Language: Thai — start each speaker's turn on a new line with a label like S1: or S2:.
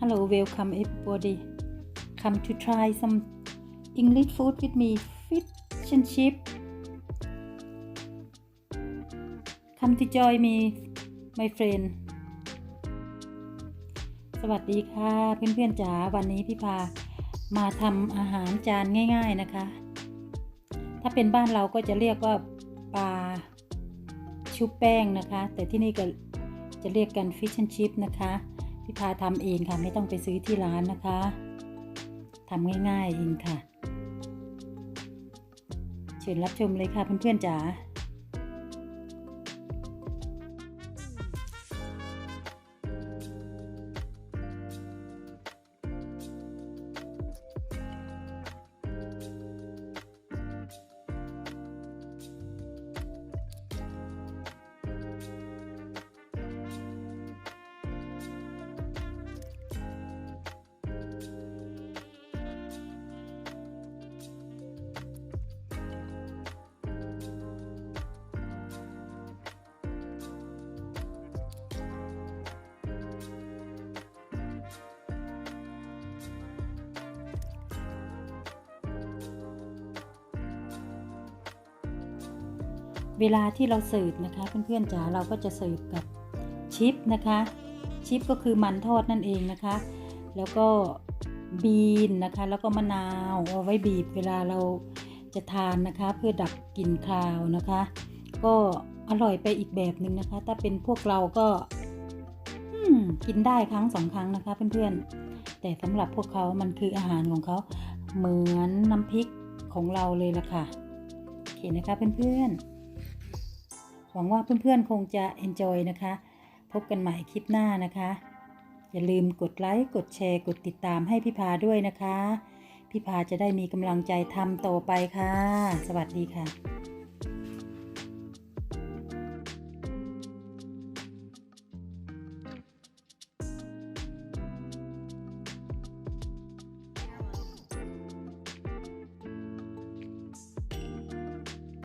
S1: Hello, welcome everybody. Come to try some English food with me. Fish and chip. Come to join me, my friend. สวัสดีค่ะ เพื่อนๆจ๋าวันนี้พี่พามาทำอาหารจานง่าย ๆนะคะ ถ้าเป็นบ้านเราก็จะเรียกว่าปลาชุบแป้งนะคะ แต่ที่นี่ก็จะเรียกกันฟิชชั่นชิพนะคะ พี่พาทำเองค่ะไม่ต้องไปซื้อที่ร้านนะคะทำง่ายๆเองค่ะ เชิญรับชมเลยค่ะเพื่อนๆจ๋า เวลาที่เราเสิร์ฟนะคะ เพื่อนๆจ๋าเราก็จะเสิร์ฟกับชิปนะคะ ชิปก็คือมันทอดนั่นเองนะคะ แล้วก็บีนนะคะ แล้วก็มะนาวเอาไว้บีบเวลาเราจะทานนะคะ เพื่อดับกลิ่นคาวนะคะ ก็อร่อยไปอีกแบบหนึ่งนะคะ ถ้าเป็นพวกเราก็อืมกินได้ครั้งสองครั้งนะคะ เพื่อนๆ แต่สำหรับพวกเขามันคืออาหารของเขาเหมือนน้ำพริกของเราเลยล่ะค่ะโอเคนะคะเพื่อนๆ หวังว่าเพื่อนๆคงจะ enjoy นะคะ พบกันใหม่คลิปหน้านะคะ อย่าลืมกดไลค์กดแชร์ กดติดตามให้พี่พาด้วยนะคะ พี่พาจะได้มีกำลังใจทำต่อไปค่ะ สวัสดีค่ะ